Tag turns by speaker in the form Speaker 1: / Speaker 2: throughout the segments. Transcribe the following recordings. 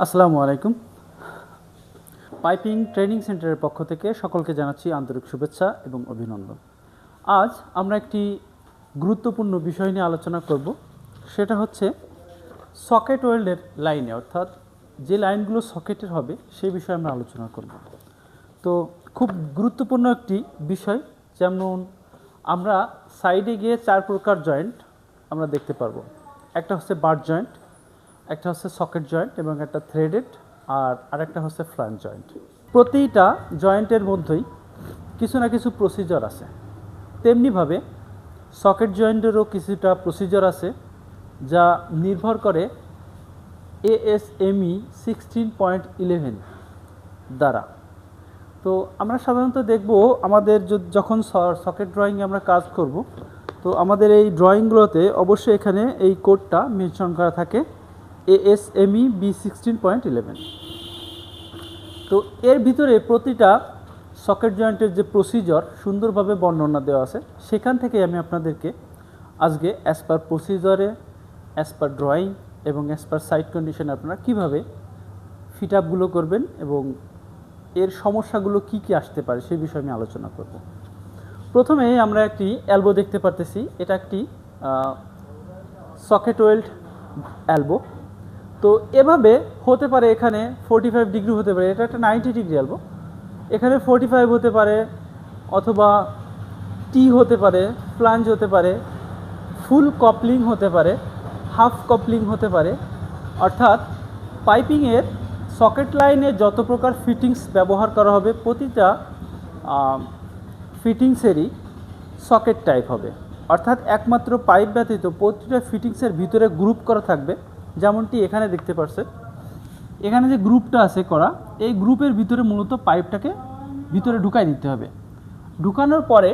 Speaker 1: আসসালামু আলাইকুম। Piping training সেন্টারের পক্ষ থেকে সকলকে জানাচ্ছি আন্তরিক শুভেচ্ছা এবং অভিনন্দন। আজ আমরা একটি গুরুত্বপূর্ণ বিষয় নিয়ে আলোচনা করব। সেটা হচ্ছে সকেট ওয়েল্ডের লাইনে, অর্থাৎ যে লাইনগুলো সকেটের হবে সেই বিষয়ে আমরা আলোচনা করব। তো খুব গুরুত্বপূর্ণ একটি বিষয়, যেমন আমরা সাইডে গিয়ে চার প্রকার জয়েন্ট আমরা দেখতে পারব। একটা হচ্ছে বার জয়েন্ট একটা হচ্ছে সকেট জয়েন্ট এবং একটা থ্রেডেড, আর আরেকটা হচ্ছে ফ্লান জয়েন্ট। প্রতিটা জয়েন্টের মধ্যেই কিছু না কিছু প্রসিজার আছে। তেমনিভাবে সকেট জয়েন্টেরও কিছুটা প্রসিজার আছে, যা নির্ভর করে এএসএমই সিক্সটিন পয়েন্ট ইলেভেন দ্বারা। তো আমরা সাধারণত দেখব আমাদের যখন সকেট ড্রয়িংয়ে আমরা কাজ করব, তো আমাদের এই ড্রয়িংগুলোতে অবশ্যই এখানে এই কোডটা মেনশন করা থাকে। ASME B sixteen point eleven তো এর ভিতরে প্রতিটা সকেট জয়েন্টের যে প্রসিজার সুন্দরভাবে বর্ণনা দেওয়া আছে, সেখান থেকে আমি আপনাদেরকে আজকে অ্যাজ পার প্রসিজারে অ্যাজ পার ড্রয়িং এবং অ্যাজ পার সাইট কন্ডিশন আপনারা কীভাবে ফিট আপগুলো করবেন এবং এর সমস্যাগুলো কি কি আসতে পারে সেই বিষয়ে আমি আলোচনা করব। প্রথমে আমরা একটি অ্যালবো দেখতে পারতেছি, এটা একটি সকেট ওয়েল্ড অ্যালবো তো এভাবে হতে পারে এখানে ফোর্টি ফাইভ ডিগ্রি হতে পারে, এটা একটা নাইনটি ডিগ্রি অ্যালবো এখানে ফোর্টি ফাইভ হতে পারে অথবা টি হতে পারে ফ্লাঞ্জ হতে পারে ফুল কপলিং হতে পারে হাফ কপলিং হতে পারে। অর্থাৎ পাইপিংয়ের সকেট লাইনে যত প্রকার ফিটিংস ব্যবহার করা হবে, প্রতিটা ফিটিংসেরই সকেট টাইপ হবে। অর্থাৎ একমাত্র পাইপ ব্যতীত প্রতিটা ফিটিংসের ভিতরে গ্রুপ করা থাকবে। যেমনটি এখানে দেখতে পাচ্ছেন এখানে যে গ্রুপটা আছে করা, এই গ্রুপের ভিতরে মূলত পাইপটাকে ভিতরে ঢুকাই দিতে হবে। ঢুকানোর পরে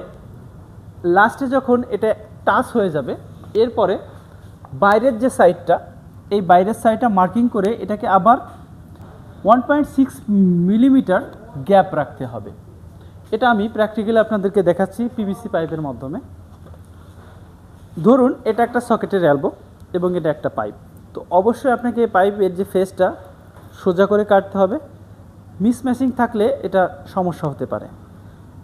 Speaker 1: লাস্টে যখন এটা টাচ হয়ে যাবে, এরপরে বাইরের যে সাইডটা এই বাইরের সাইডটা মার্কিং করে এটাকে আবার one point six millimeter gap রাখতে হবে। এটা আমি প্র্যাকটিক্যালি আপনাদেরকে দেখাচ্ছি পিভিসি পাইপের মাধ্যমে। ধরুন, এটা একটা সকেটের অ্যালবো এবং এটা একটা পাইপ তো অবশ্যই আপনাকে পাইপের যে ফেসটা সোজা করে কাটতে হবে। মিসম্যাচিং থাকলে এটা সমস্যা হতে পারে।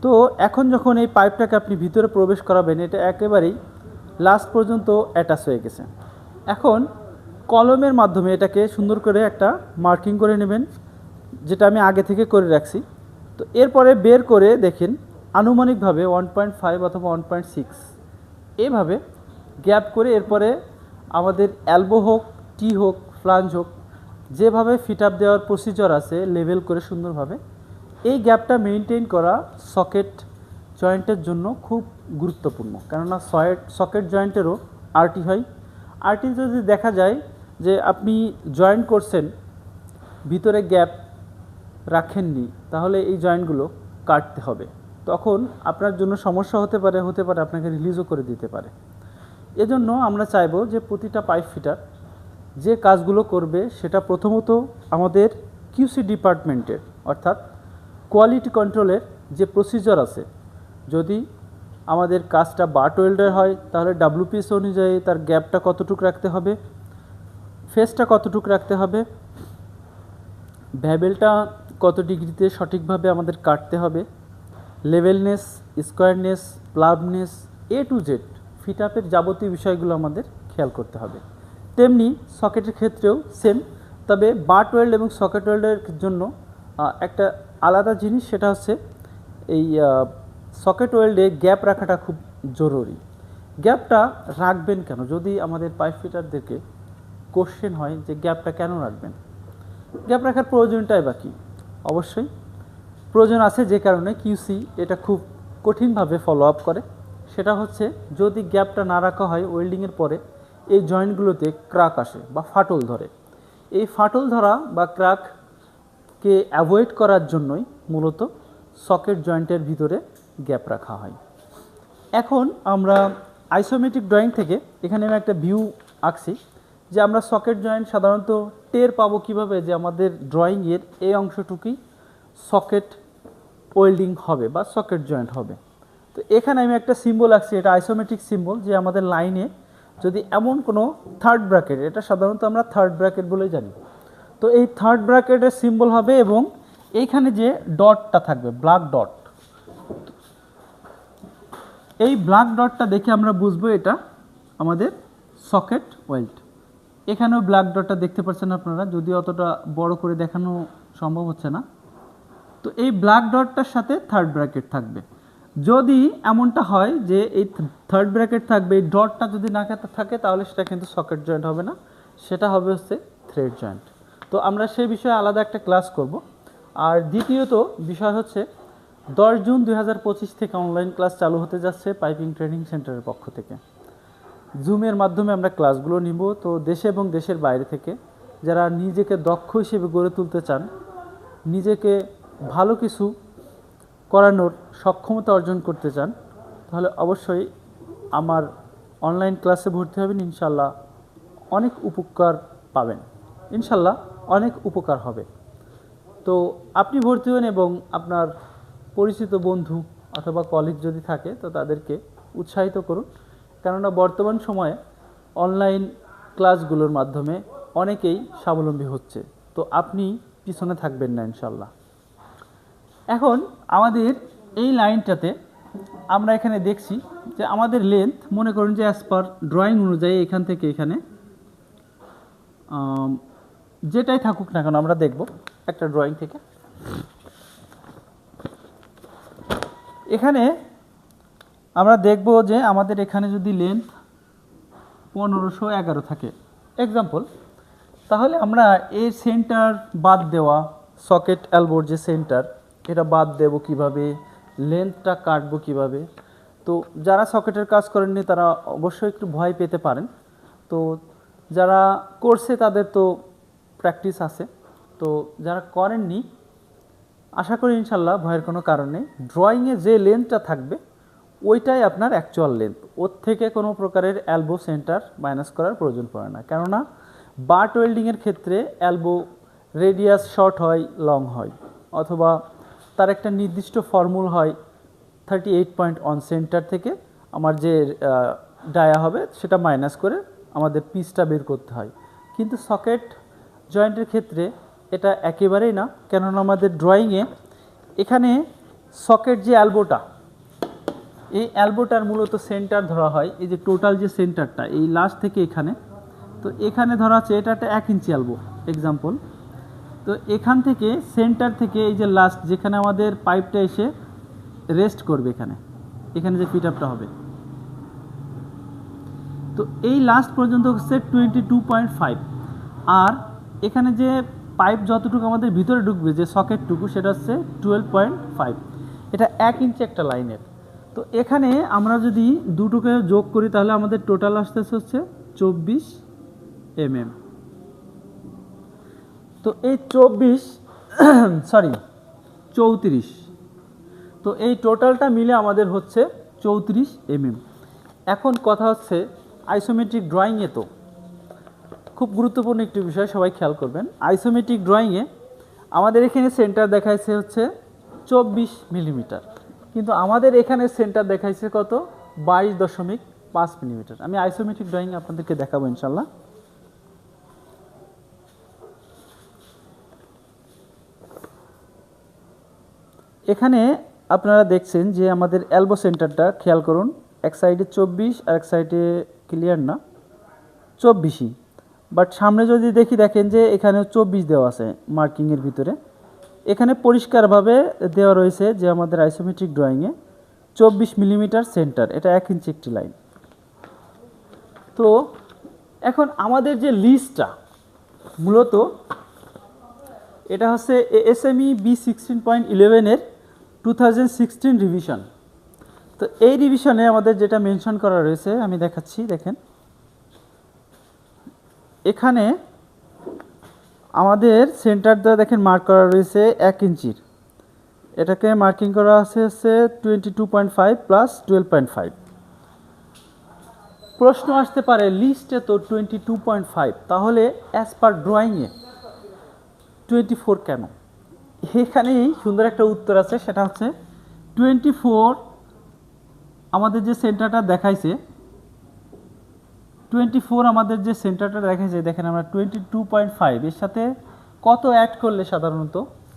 Speaker 1: তো এখন যখন এই পাইপটাকে আপনি ভিতরে প্রবেশ করাবেন, এটা একেবারেই লাস্ট পর্যন্ত অ্যাটাচ হয়ে গেছে। এখন কলমের মাধ্যমে এটাকে সুন্দর করে একটা মার্কিং করে নেবেন, যেটা আমি আগে থেকে করে রাখছি। তো এরপরে বের করে দেখেন, আনুমানিকভাবে ওয়ান পয়েন্ট ফাইভ অথবা ওয়ান পয়েন্ট সিক্স এভাবে গ্যাপ করে এরপরে আমাদের অ্যালবো হোক টি হোক ফ্লাঞ্জ হোক, যেভাবে ফিট আপ দেওয়ার প্রসিজার আছে লেভেল করে সুন্দরভাবে, এই গ্যাপটা মেনটেন করা সকেট জয়েন্টের জন্য খুব গুরুত্বপূর্ণ। কেননা সয়েট সকেট জয়েন্টেরও আরটি হয়। আরটি যদি দেখা যায় যে আপনি জয়েন্ট করছেন, ভিতরে গ্যাপ রাখেননি, তাহলে এই জয়েন্টগুলো কাটতে হবে। তখন আপনার জন্য সমস্যা হতে পারে হতে পারে আপনাকে রিলিজও করে দিতে পারে। এজন্য আমরা চাইব যে প্রতিটা পাইপ ফিটার যে কাজগুলো করবে সেটা প্রথমত আমাদের কিউসি ডিপার্টমেন্টের, অর্থাৎ কোয়ালিটি কন্ট্রোলের যে প্রসিজার আছে। যদি আমাদের কাজটা বাট ওয়েল্ডার হয়, তাহলে ডাব্লুপিএস অনুযায়ী তার গ্যাপটা কতটুকু রাখতে হবে, ফেসটা কতটুকু রাখতে হবে, ভ্যাবেলটা কত ডিগ্রিতে সঠিকভাবে আমাদের কাটতে হবে, levelness, squareness, প্লাবনেস A to Z fit আপের যাবতীয় বিষয়গুলো আমাদের খেয়াল করতে হবে। তেমনি সকেটের ক্ষেত্রেও সেম তবে বাট ওয়েল্ড এবং সকেট ওয়েল্ডের জন্য একটা আলাদা জিনিস সেটা হচ্ছে এই সকেট ওয়েল্ডে গ্যাপ রাখাটা খুব জরুরি। গ্যাপটা রাখবেন কেন? যদি আমাদের পাইপ ফিটারদেরকে কোশ্চেন হয় যে গ্যাপটা কেন রাখবেন? গ্যাপ রাখার প্রয়োজনটাই বা কী? অবশ্যই। প্রয়োজন আছে যে কারণে কিউসি এটা খুব কঠিনভাবে ফলো আপ করে। সেটা হচ্ছে যদি গ্যাপটা না রাখা হয় ওয়েল্ডিংয়ের পরে এই জয়েন্টগুলোতে ক্রাক আসে বা ফাটল ধরে। এই ফাটল ধরা বা ক্রাককে অ্যাভয়েড করার জন্যই মূলত সকেট জয়েন্টের ভিতরে গ্যাপ রাখা হয়। এখন আমরা আইসোমেট্রিক ড্রয়িং থেকে এখানে আমি একটা ভিউ আঁকছি, যে আমরা সকেট জয়েন্ট সাধারণত টের পাবো কীভাবে যে আমাদের ড্রয়িংয়ের এই অংশটুকুই সকেট ওয়েল্ডিং হবে বা সকেট জয়েন্ট হবে। তো এখানে আমি একটা সিম্বল আঁকছি, এটা আইসোমেট্রিক সিম্বল, যে আমাদের লাইনে যদি এমন কোনো থার্ড ব্র্যাকেট এটা সাধারণত আমরা থার্ড ব্র্যাকেট বলেই জানি। তো এই থার্ড ব্র্যাকেটের সিম্বল হবে এবং এইখানে যে ডটটা থাকবে ব্ল্যাক ডট এই ব্ল্যাক ডটটা দেখে আমরা বুঝব এটা আমাদের সকেট ওয়েল্ট এখানেও ব্ল্যাক ডটটা দেখতে পাচ্ছেন আপনারা, যদি অতটা বড় করে দেখানো সম্ভব হচ্ছে না। তো এই ব্ল্যাক ডটটার সাথে থার্ড ব্র্যাকেট থাকবে। যদি এমনটা হয় যে এই থার্ড ব্র্যাকেট থাকবে, এই ডটটা যদি না থাকে, তাহলে সেটা কিন্তু সকেট জয়েন্ট হবে না। সেটা হবে হচ্ছে থ্রেড জয়েন্ট তো আমরা সেই বিষয়ে আলাদা একটা ক্লাস করব। আর দ্বিতীয়ত বিষয় হচ্ছে, দশ জুন দু হাজার পঁচিশ থেকে অনলাইন ক্লাস চালু হতে যাচ্ছে পাইপিং ট্রেনিং সেন্টারের পক্ষ থেকে। জুমের মাধ্যমে আমরা ক্লাসগুলো নিব। তো দেশে এবং দেশের বাইরে থেকে যারা নিজেকে দক্ষ হিসেবে গড়ে তুলতে চান, নিজেকে ভালো কিছু করানোর সক্ষমতা অর্জন করতে চান, তাহলে অবশ্যই আমার অনলাইন ক্লাসে ভর্তি হবেন ইনশাল্লাহ অনেক উপকার পাবেন। ইনশাল্লাহ অনেক উপকার হবে। তো আপনি ভর্তি হন এবং আপনার পরিচিত বন্ধু অথবা কলিগ যদি থাকে, তো তাদেরকে উৎসাহিত করুন। কেননা বর্তমান সময়ে অনলাইন ক্লাসগুলোর মাধ্যমে অনেকেই স্বাবলম্বী হচ্ছে। তো আপনি পিছনে থাকবেন না ইনশাল্লাহ এখন আমাদের এই লাইনটাতে আমরা এখানে দেখছি যে আমাদের লেন্থ মনে করুন যে অ্যাজ পার ড্রয়িং অনুযায়ী এখান থেকে এখানে যেটাই থাকুক না কেন আমরা দেখব একটা ড্রয়িং থেকে। এখানে আমরা দেখব যে আমাদের এখানে যদি লেন্থ পনেরোশো এগারো থাকে এক্সাম্পল তাহলে আমরা এই সেন্টার বাদ দেওয়া সকেট অ্যালবোর যে সেন্টার এটা বাদ দেব কীভাবে? লেন্থটা কাটবো কীভাবে? তো যারা সকেটের কাজ করেননি, তারা অবশ্যই একটু ভয় পেতে পারেন। তো যারা করছে, তাদের তো প্র্যাকটিস আছে। তো যারা করেননি, আশা করি ইনশাল্লাহ ভয়ের কোনো কারণ নেই। ড্রয়িংয়ে যে লেন্থটা থাকবে, ওইটাই আপনার অ্যাকচুয়াল লেন্থ ওর থেকে কোনো প্রকারের অ্যালবো সেন্টার মাইনাস করার প্রয়োজন পড়ে না। কেননা বাট ওয়েল্ডিংয়ের ক্ষেত্রে অ্যালবো রেডিয়াস শর্ট হয় লং হয়। অথবা তার একটা নির্দিষ্ট ফর্মুল হয় thirty eight point on centre থেকে আমার যে ডায়া হবে সেটা মাইনাস করে আমাদের পিসটা বের করতে হয়। কিন্তু সকেট জয়েন্টের ক্ষেত্রে এটা একেবারেই না, কেননা আমাদের ড্রয়িংয়ে এখানে সকেট যে অ্যালবোটা এই অ্যালবোটার মূলত সেন্টার ধরা হয়, এই যে টোটাল যে সেন্টারটা এই লাস্ট থেকে এখানে। তো এখানে ধরা আছে এটা একটা এক ইঞ্চি অ্যালবো এক্সাম্পল তো এখান থেকে সেন্টার থেকে এই যে লাস্ট যেখানে আমাদের পাইপটা এসে রেস্ট করবে এখানে এখানে যে ফিট আপটা হবে। তো এই লাস্ট পর্যন্ত হচ্ছে টোয়েন্টি টু পয়েন্ট ফাইভ আর এখানে যে পাইপ যতটুকু আমাদের ভিতরে ঢুকবে, যে সকেটটুকু সেটা হচ্ছে টুয়েলভ পয়েন্ট ফাইভ এটা এক ইঞ্চি একটা লাইনের তো এখানে আমরা যদি দুটোকে যোগ করি, তাহলে আমাদের টোটাল আসতেছে হচ্ছে চব্বিশ এমএম তো এই চব্বিশ সরি চৌত্রিশ। তো এই টোটালটা মিলে আমাদের হচ্ছে চৌত্রিশ এমএম এখন কথা হচ্ছে আইসোমেট্রিক ড্রয়িংয়ে তো। খুব গুরুত্বপূর্ণ একটি বিষয়, সবাই খেয়াল করবেন। আইসোমেট্রিক ড্রয়িংয়ে আমাদের এখানে সেন্টার দেখাইছে হচ্ছে চব্বিশ মিলিমিটার কিন্তু আমাদের এখানে সেন্টার দেখাইছে কত? বাইশ দশমিক পাঁচ মিলিমিটার আমি আইসোমেট্রিক ড্রয়িং আপনাদেরকে দেখাবো ইনশাল্লাহ। এখানে আপনারা দেখছেন যে আমাদের অ্যালবো সেন্টারটা খেয়াল করুন, এক সাইডে চব্বিশ আর এক সাইডে ক্লিয়ার না, চব্বিশই। বাট সামনে যদি দেখি, দেখেন যে এখানে চব্বিশ দেওয়া আছে মার্কিংয়ের ভিতরে। এখানে পরিষ্কারভাবে দেওয়া রয়েছে যে আমাদের আইসোমেট্রিক ড্রয়িংয়ে চব্বিশ মিলিমিটার সেন্টার এটা এক ইঞ্চি একটি লাইন তো এখন আমাদের যে লিস্টটা মূলত এটা হচ্ছে এসএমই বি সিক্সটিন পয়েন্ট ইলেভেনের টু থাউজেন্ড সিক্সটিন রিভিশন তো এই রিভিশনে আমাদের যেটা মেনশন করা রয়েছে, আমি দেখাচ্ছি, দেখেন। এখানে আমাদের সেন্টার দ্বারা দেখেন মার্ক করা রয়েছে এক ইঞ্চির। এটাকে মার্কিং করা আছে হচ্ছে twenty two point five plus twelve point five প্রশ্ন আসতে পারে লিস্টে তো টোয়েন্টি টু পয়েন্ট ফাইভ তাহলে অ্যাজ পার ড্রয়িংয়ে টোয়েন্টি ফোর কেন? এখানেই সুন্দর একটা উত্তর আছে, সেটা হচ্ছে টোয়েন্টি ফোর আমাদের যে সেন্টারটা দেখাইছে টোয়েন্টি ফোর আমাদের যে সেন্টারটা দেখাইছে, দেখেন আমরা টোয়েন্টি টু পয়েন্ট এর সাথে কত অ্যাড করলে সাধারণত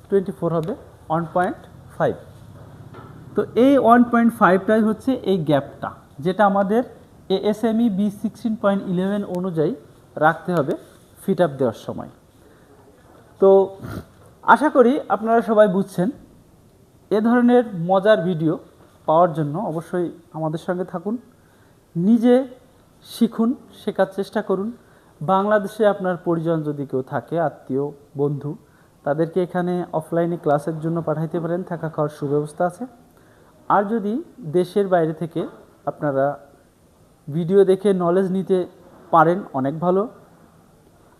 Speaker 1: টোয়েন্টি ফোর হবে? ওয়ান পয়েন্ট ফাইভ তো এই ওয়ান পয়েন্ট ফাইভটাই হচ্ছে এই গ্যাপটা যেটা আমাদের ASME B sixteen point eleven অনুযায়ী রাখতে হবে ফিট আপ দেওয়ার সময়। তো আশা করি আপনারা সবাই বুঝছেন, এ ধরনের মজার ভিডিও পাওয়ার জন্য অবশ্যই আমাদের সঙ্গে থাকুন, নিজে শিখুন, শেখার চেষ্টা করুন। বাংলাদেশে আপনার পরিজন যদি কেউ থাকে, আত্মীয়, বন্ধু, তাদেরকে এখানে অফলাইনে ক্লাসের জন্য পাঠাইতে পারেন, থাকা খাওয়ার সুব্যবস্থা আছে। আর যদি দেশের বাইরে থেকে আপনারা ভিডিও দেখে নলেজ নিতে পারেন, অনেক ভালো।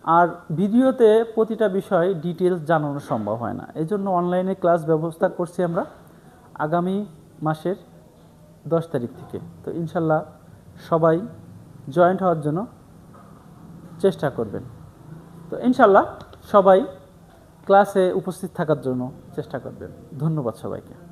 Speaker 1: আর ভিডিওতে প্রতিটা বিষয় ডিটেলস জানানো সম্ভব হয় না। এই জন্য অনলাইনে ক্লাস ব্যবস্থা করছি আমরা আগামী মাসের দশ তারিখ থেকে। তো ইনশাল্লাহ সবাই জয়েন্ট হওয়ার জন্য চেষ্টা করবেন। তো ইনশাল্লাহ সবাই ক্লাসে উপস্থিত থাকার জন্য চেষ্টা করবেন। ধন্যবাদ সবাইকে।